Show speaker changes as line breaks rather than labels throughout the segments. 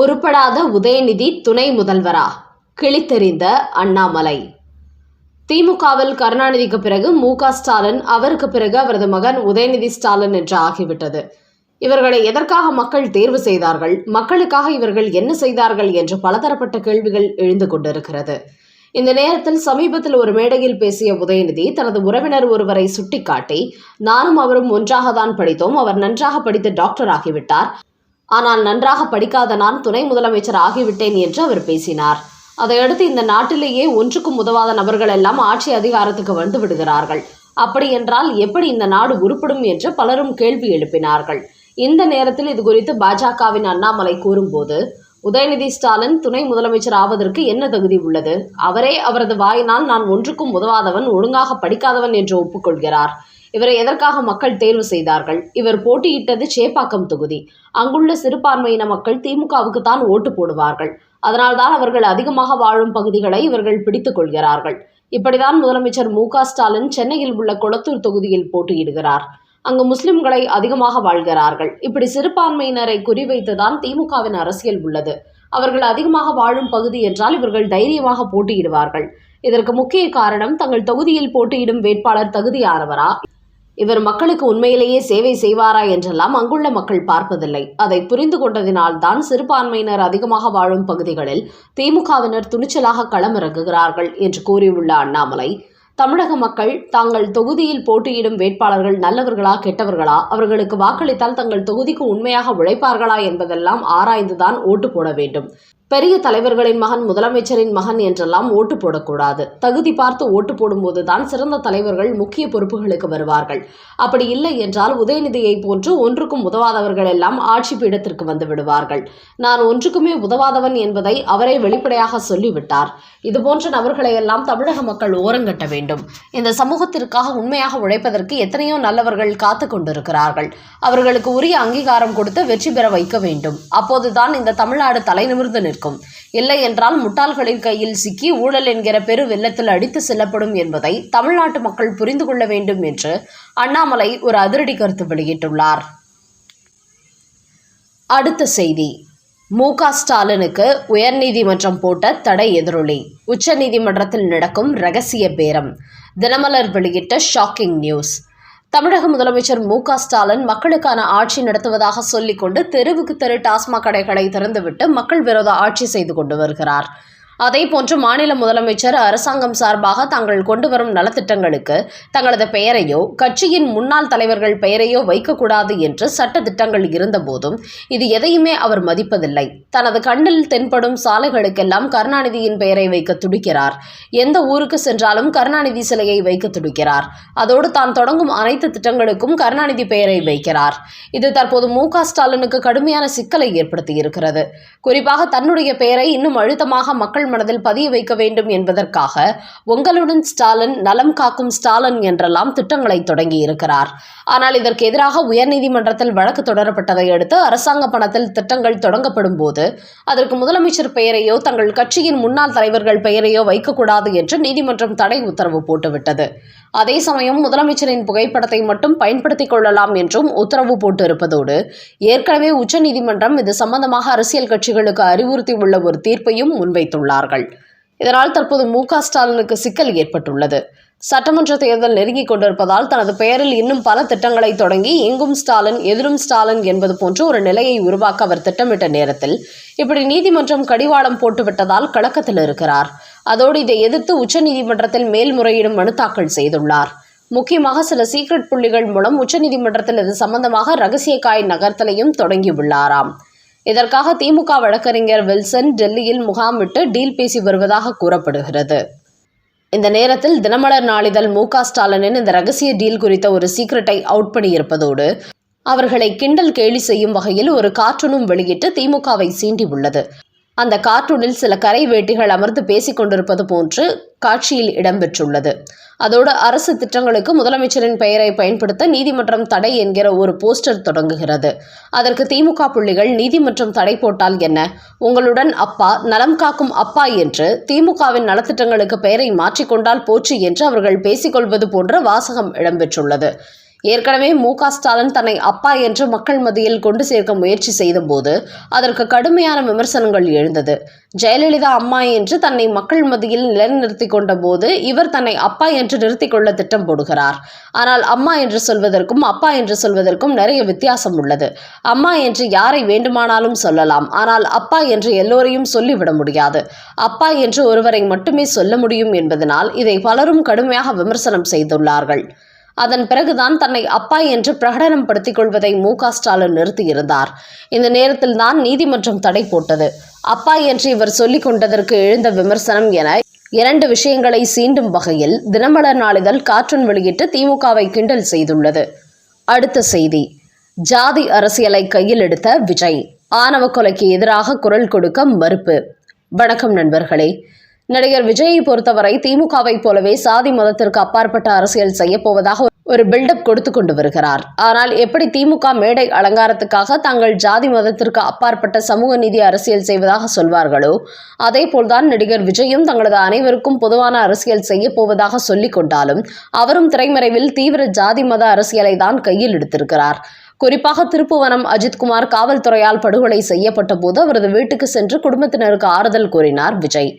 உருப்படாத உதயநிதி துணை முதல்வரா? கிழித்தெறிந்த அண்ணாமலை. திமுகவில் கருணாநிதிக்கு பிறகு மு ஸ்டாலின் அவருக்கு பிறகு அவரது மகன் உதயநிதி ஸ்டாலின் என்று ஆகிவிட்டது. இவர்களை எதற்காக மக்கள் தேர்வு செய்தார்கள்? மக்களுக்காக இவர்கள் என்ன செய்தார்கள்? என்று பலதரப்பட்ட கேள்விகள் எழுந்து கொண்டிருக்கிறது. இந்த நேரத்தில் சமீபத்தில் ஒரு மேடையில் பேசிய உதயநிதி தனது உறவினர் ஒருவரை சுட்டிக்காட்டி நானும் அவரும் ஒன்றாக தான் படித்தோம். அவர் நன்றாக படித்து டாக்டர் ஆகிவிட்டார். ஆனால் நன்றாக படிக்காத நான் துணை முதலமைச்சர் ஆகிவிட்டேன் என்று அவர் பேசினார். அதையடுத்து இந்த நாட்டிலேயே ஒன்றுக்கும் உதவாத நபர்கள் எல்லாம் ஆட்சி அதிகாரத்துக்கு வந்து விடுகிறார்கள். அப்படி என்றால் எப்படி இந்த நாடு உருப்படும் என்று பலரும் கேள்வி எழுப்பினார்கள். இந்த நேரத்தில் இது குறித்து பாஜகவின் அண்ணாமலை கூறும்போது உதயநிதி ஸ்டாலின் துணை முதலமைச்சர் ஆவதற்கு என்ன தகுதி உள்ளது? அவரே அவரது வாயினால் நான் ஒன்றுக்கும் உதவாதவன் ஒழுங்காக படிக்காதவன் என்று ஒப்புக்கொள்கிறார். இவரை எதற்காக மக்கள் தேர்வு செய்தார்கள்? இவர் போட்டியிட்டது சேப்பாக்கம் தொகுதி. அங்குள்ள சிறுபான்மையின மக்கள் திமுகவுக்கு தான் ஓட்டு போடுவார்கள். அதனால்தான் அவர்கள் அதிகமாக வாழும் பகுதிகளை இவர்கள் பிடித்துக் கொள்கிறார்கள். இப்படிதான் முதலமைச்சர் மு ஸ்டாலின் சென்னையில் உள்ள கொளத்தூர் தொகுதியில் போட்டியிடுகிறார். அங்கு முஸ்லிம்களை அதிகமாக வாழ்கிறார்கள். இப்படி சிறுபான்மையினரை குறிவைத்துதான் திமுகவின் அரசியல் உள்ளது. அவர்கள் அதிகமாக வாழும் பகுதி என்றால் இவர்கள் தைரியமாக போட்டியிடுவார்கள். இதற்கு முக்கிய காரணம் தங்கள் தொகுதியில் போட்டியிடும் வேட்பாளர் தகுதியானவரா இவர் மக்களுக்கு உண்மையிலேயே சேவை செய்வாரா என்றெல்லாம் அங்குள்ள மக்கள் பார்ப்பதில்லை. அதை புரிந்து கொண்டதினால்தான் சிறுபான்மையினர் அதிகமாக வாழும் பகுதிகளில் திமுகவினர் துணிச்சலாக களமிறங்குகிறார்கள் என்று கூறியுள்ள அண்ணாமலை தமிழக மக்கள் தாங்கள் தொகுதியில் போட்டியிடும் வேட்பாளர்கள் நல்லவர்களா கெட்டவர்களா? அவர்களுக்கு வாக்களித்தால் தங்கள் தொகுதிக்கு உண்மையாக உழைப்பார்களா என்பதெல்லாம் ஆராய்ந்துதான் ஓட்டு போட வேண்டும். பெரிய தலைவர்களின் மகன் முதலமைச்சரின் மகன் என்றெல்லாம் ஓட்டு போடக்கூடாது. தகுதி பார்த்து ஓட்டு போடும்போது தான் சிறந்த தலைவர்கள் முக்கிய பொறுப்புகளுக்கு வருவார்கள். அப்படி இல்லை என்றால் உதயநிதியை போன்று ஒன்றுக்கும் உதவாதவர்கள் எல்லாம் ஆட்சி பீடத்திற்கு வந்து விடுவார்கள். நான் ஒன்றுக்குமே உதவாதவன் என்பதை அவரே வெளிப்படையாக சொல்லிவிட்டார். இதுபோன்ற நபர்களை எல்லாம் தமிழக மக்கள் ஓரங்கட்ட வேண்டும். இந்த சமூகத்திற்காக உண்மையாக உழைப்பதற்கு எத்தனையோ நல்லவர்கள் காத்து கொண்டிருக்கிறார்கள். அவர்களுக்கு உரிய அங்கீகாரம் கொடுத்து வெற்றி பெற வைக்க வேண்டும். அப்போதுதான் இந்த தமிழ்நாடு தலைநிமிர்ந்து நிற்கும். நிற்கும். இல்லை என்றால் முட்டாள்களின் கையில் சிக்கி ஊழல் என்கிற பெரு வெள்ளத்தில் அடித்து செல்லப்படும் என்பதை தமிழ்நாட்டு மக்கள் புரிந்து கொள்ள வேண்டும் என்று அண்ணாமலை ஒரு அதிரடி கருத்து வெளியிட்டுள்ளார். அடுத்த செய்தி. மு க ஸ்டாலினுக்கு உயர்நீதிமன்றம் போட்ட தடை எதிரொலி. உச்சநீதிமன்றத்தில் நடக்கும் ரகசிய பேரம். தினமலர் வெளியிட்ட ஷாக்கிங் நியூஸ். தமிழக முதலமைச்சர் மு க ஸ்டாலின் மக்களுக்கான ஆட்சி நடத்துவதாக சொல்லிக்கொண்டு தெருவுக்கு தெரு டாஸ்மாக் கடைகளை திறந்துவிட்டு மக்கள் விரோத ஆட்சி செய்து கொண்டு வருகிறார். அதேபோன்று மாநில முதலமைச்சர் அரசாங்கம் சார்பாக தாங்கள் கொண்டு வரும் நலத்திட்டங்களுக்கு தங்களது பெயரையோ கட்சியின் முன்னாள் தலைவர்கள் பெயரையோ வைக்கக்கூடாது என்று சட்ட திட்டங்கள் இருந்தபோதும் இது எதையுமே அவர் மதிப்பதில்லை. தனது கண்ணில் தென்படும் சாலைகளுக்கெல்லாம் கருணாநிதியின் பெயரை வைக்க துடிக்கிறார். எந்த ஊருக்கு சென்றாலும் கருணாநிதி சிலையை வைக்க துடிக்கிறார். அதோடு தான் தொடங்கும் அனைத்து திட்டங்களுக்கும் கருணாநிதி பெயரை வைக்கிறார். இது தற்போது மு ஸ்டாலினுக்கு கடுமையான சிக்கலை ஏற்படுத்தியிருக்கிறது. குறிப்பாக தன்னுடைய பெயரை இன்னும் அழுத்தமாக மக்கள் மனதில் பதிய வைக்க வேண்டும் என்பதற்காக உங்களுடன் ஸ்டாலின் நலம் காக்கும் ஸ்டாலின் என்றெல்லாம் திட்டங்களை தொடங்கி இருக்கிறார் ஆனால் இதற்கு எதிராக உயர்நீதிமன்றத்தில் வழக்கு தொடரப்பட்டதை அடுத்து அரசாங்க பணத்தில் திட்டங்கள் தொடங்கப்படும் போது அதற்கு முதலமைச்சர் பெயரையோ தங்கள் கட்சியின் முன்னாள் தலைவர்கள் பெயரையோ வைக்கக்கூடாது என்று நீதிமன்றம் தடை உத்தரவு போட்டுவிட்டது. அதே சமயம் முதலமைச்சரின் புகைப்படத்தை மட்டும் பயன்படுத்திக் கொள்ளலாம் என்றும் உத்தரவு போட்டு இருப்பதோடு ஏற்கனவே உச்சநீதிமன்றம் இது சம்பந்தமாக அரசியல் கட்சிகளுக்கு அறிவுறுத்தியுள்ள ஒரு தீர்ப்பையும் முன்வைத்துள்ளார்கள். இதனால் தற்போது மு க ஸ்டாலினுக்கு சிக்கல் ஏற்பட்டுள்ளது. சட்டமன்ற தேர்தல் நெருங்கிக் கொண்டிருப்பதால் தனது பெயரில் இன்னும் பல திட்டங்களை தொடங்கி எங்கும் ஸ்டாலின் எதிரும் ஸ்டாலின் என்பது போன்ற ஒரு நிலையை உருவாக்க அவர் திட்டமிட்ட நேரத்தில் இப்படி நீதிமன்றம் கடிவாளம் போட்டுவிட்டதால் கலக்கத்தில் இருக்கிறார். அதோடு இதை எதிர்த்து உச்சநீதிமன்றத்தில் மேல்முறையீடும் மனு தாக்கல் செய்துள்ளார். முக்கியமாக சில சீக்ரெட் புள்ளிகள் மூலம் உச்சநீதிமன்றத்தில் இது சம்பந்தமாக ரகசிய காய் நகர்த்தலையும் தொடங்கியுள்ளாராம். இதற்காக திமுக வழக்கறிஞர் வில்சன் டெல்லியில் முகாமிட்டு டீல் பேசி வருவதாக கூறப்படுகிறது. இந்த நேரத்தில் தினமலர் நாளிதழ் மு ஸ்டாலினின் இந்த ரகசிய டீல் குறித்த ஒரு சீக்ரெட்டை அவுட் பண்ணியிருப்பதோடு அவர்களை கிண்டல் கேலி செய்யும் வகையில் ஒரு கார்ட்டூனும் வெளியிட்டு திமுகவை சீண்டி உள்ளது அந்த கார்ட்டூனில் சில கரை வேட்டிகள் அமர்ந்து பேசிக் கொண்டிருப்பது போன்று காட்சியில் இடம்பெற்றுள்ளது. அதோடு அரசு திட்டங்களுக்கு முதலமைச்சரின் பெயரை பயன்படுத்த நீதிமன்றம் தடை என்கிற ஒரு போஸ்டர் தொடங்குகிறது. அதற்கு திமுக புள்ளிகள் நீதிமன்றம் தடை போட்டால் என்ன? உங்களுடன் அப்பா நலம் காக்கும் அப்பா என்று திமுகவின் நலத்திட்டங்களுக்கு பெயரை மாற்றிக்கொண்டால் போச்சு என்று அவர்கள் பேசிக்கொள்வது போன்ற வாசகம் இடம்பெற்றுள்ளது. ஏற்கனவே மு ஸ்டாலின் தன்னை அப்பா என்று மக்கள் மத்தியில் கொண்டு சேர்க்க முயற்சி செய்தபோது அதற்கு கடுமையான விமர்சனங்கள் எழுந்தது. ஜெயலலிதா அம்மா என்று தன்னை மக்கள் மத்தியில் நிலைநிறுத்தி கொண்ட போது இவர் தன்னை அப்பா என்று நிறுத்திக் கொள்ள திட்டம் போடுகிறார். ஆனால் அம்மா என்று சொல்வதற்கும் அப்பா என்று சொல்வதற்கும் நிறைய வித்தியாசம் உள்ளது. அம்மா என்று யாரை வேண்டுமானாலும் சொல்லலாம். ஆனால் அப்பா என்று எல்லோரையும் சொல்லிவிட முடியாது. அப்பா என்று ஒருவரை மட்டுமே சொல்ல முடியும் என்பதனால் இதை பலரும் கடுமையாக விமர்சனம் செய்துள்ளார்கள். அதன் பிறகுதான் தன்னை அப்பா என்று பிரகடனம் படுத்திக் கொள்வதை மு க ஸ்டாலின் நிறுத்தியிருந்தார். இந்த நேரத்தில் தான் நீதிமன்றம் தடை போட்டது. அப்பா என்று இவர் சொல்லிக் கொண்டதற்கு எழுந்த விமர்சனம் என இரண்டு விஷயங்களை சீண்டும் வகையில் தினமலர் நாளிதழ் கார்ட்டூன் வெளியிட்டு திமுகவை கிண்டல் செய்துள்ளது. அடுத்த செய்தி. ஜாதி அரசியலை கையில் எடுத்த விஜய். ஆணவ கொலைக்கு எதிராக குரல் கொடுக்க மறுப்பு. வணக்கம் நண்பர்களே. நடிகர் விஜயை பொறுத்தவரை திமுகவை போலவே சாதி மதத்திற்கு அப்பாற்பட்ட அரசியல் செய்யப்போவதாக ஒரு பில்டப் கொடுத்து கொண்டு வருகிறார். ஆனால் எப்படி திமுக மேடை அலங்காரத்துக்காக தாங்கள் ஜாதி மதத்திற்கு அப்பாற்பட்ட சமூக நீதி அரசியல் செய்வதாக சொல்வார்களோ? அதே போல்தான் நடிகர் விஜயும் தங்களது அனைவருக்கும் பொதுவான அரசியல் செய்ய போவதாக சொல்லிக் கொண்டாலும் அவரும் திரைமறைவில் தீவிர ஜாதி மத அரசியலை தான் கையில் எடுத்திருக்கிறார். குறிப்பாக திருப்புவனம் அஜித்குமார் காவல்துறையால் படுகொலை செய்யப்பட்ட போது அவரது வீட்டுக்கு சென்று குடும்பத்தினருக்கு ஆறுதல் கூறினார் விஜய்.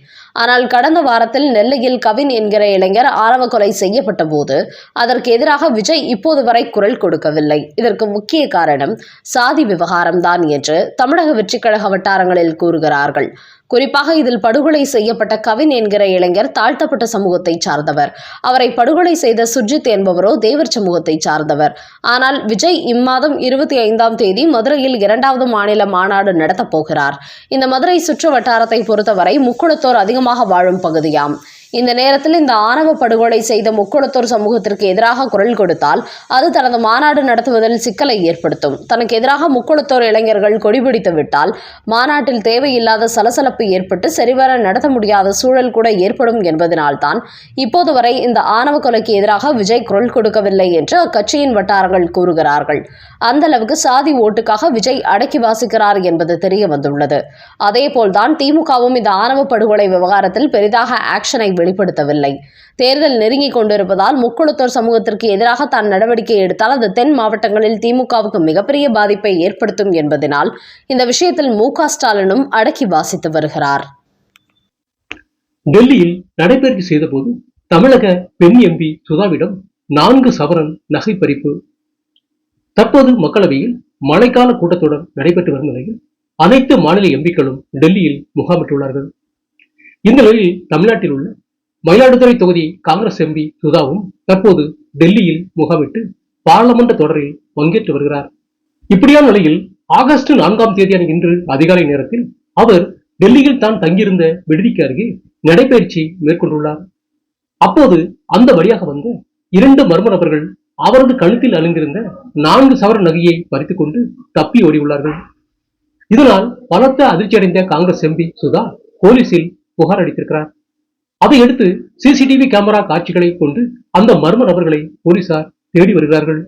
ஆனால் கடந்த வாரத்தில் நெல்லையில் கவின் என்கிற இளைஞர் ஆரவ கொலை செய்யப்பட்ட போது அதற்கு எதிராக விஜய் இப்போது வரை குரல் கொடுக்கவில்லை. இதற்கு முக்கிய காரணம் சாதி விவகாரம்தான் என்று தமிழக வெற்றிக்கழக வட்டாரங்களில் கூறுகிறார்கள். குறிப்பாக இதில் படுகொலை செய்யப்பட்ட கவின் என்கிற இளைஞர் தாழ்த்தப்பட்ட சமூகத்தை சார்ந்தவர். அவரை படுகொலை செய்த சுர்ஜித் என்பவரோ தேவர் சமூகத்தை சார்ந்தவர். ஆனால் விஜய் இம்மாதம் இருபத்தி ஐந்தாம் தேதி மதுரையில் இரண்டாவது மாநில மாநாடு நடத்தப் போகிறார். இந்த மதுரை சுற்று வட்டாரத்தை பொறுத்தவரை முக்குளத்தோர் அதிகமாக வாழும் பகுதியாம். இந்த நேரத்தில் இந்த ஆணவ படுகொலை செய்த முக்குளத்தோர் சமூகத்திற்கு எதிராக குரல் கொடுத்தால் அது தனது மாநாடு நடத்துவதில் சிக்கலை ஏற்படுத்தும். தனக்கு எதிராக முக்குளத்தோர் இளைஞர்கள் கொடிபிடித்து விட்டால் மாநாட்டில் தேவையில்லாத சலசலப்பு ஏற்பட்டு சரிவர நடத்த முடியாத சூழல் கூட ஏற்படும் என்பதனால்தான் இப்போது வரை இந்த ஆணவ கொலைக்கு எதிராக விஜய் குரல் கொடுக்கவில்லை என்று அக்கட்சியின் வட்டாரங்கள் கூறுகிறார்கள். அந்த அளவுக்கு சாதி ஓட்டுக்காக விஜய் அடக்கி வாசிக்கிறார் என்பது தெரிய வந்துள்ளது. அதேபோல்தான் திமுகவும் இந்த ஆணவ படுகொலை விவகாரத்தில் பெரிதாக ஆக்ஷனை வெளிப்படுத்தவில்லை. தேர்தல் நெருங்கிக் கொண்டிருப்பதால் முக்குளத்தோர் சமூகத்திற்கு எதிராக தான் நடவடிக்கை எடுத்தால் அது தென் மாவட்டங்களில் திமுகவுக்கு மிகப்பெரிய பாதிப்பை ஏற்படுத்தும் என்பதனால் இந்த விஷயத்தில் மு ஸ்டாலினும் அடக்கி வாசித்து வருகிறார்.
டெல்லியில் நடைபயிற்சி செய்தபோது தமிழக பெண் எம்பி சுதாவிடம் நான்கு சவரன் நகை பறிப்பு தற்போது மக்களவையில் மழைக்கால கூட்டத்தொடர் நடைபெற்று வரும் நிலையில் அனைத்து மாநில எம்பிக்களும் டெல்லியில் முகாமிட்டுள்ளார்கள். இந்த நிலையில் தமிழ்நாட்டில் உள்ள மயிலாடுதுறை தொகுதி காங்கிரஸ் எம்பி சுதாவும் தற்போது டெல்லியில் முகாமிட்டு பாராளுமன்ற தொடரில் பங்கேற்று வருகிறார். இப்படியான நிலையில் ஆகஸ்ட் நான்காம் தேதியான இன்று அதிகாலை நேரத்தில் அவர் டெல்லியில் தான் தங்கியிருந்த விடுதிக்கு அருகே நடைபயிற்சி மேற்கொண்டுள்ளார். அப்போது அந்த வழியாக வந்த இரண்டு மர்ம நபர்கள் அவரது கழுத்தில் அணிந்திருந்த நான்கு சவர நகையை பறித்துக் கொண்டு தப்பி ஓடியுள்ளார்கள். இதனால் பலத்த அதிர்ச்சியடைந்த காங்கிரஸ் எம்பி சுதா போலீசில் புகார் அளித்திருக்கிறார். அதையடுத்து சிசிடிவி கேமரா காட்சிகளை கொண்டு அந்த மர்ம நபர்களை போலீசார் தேடி வருகிறார்கள்.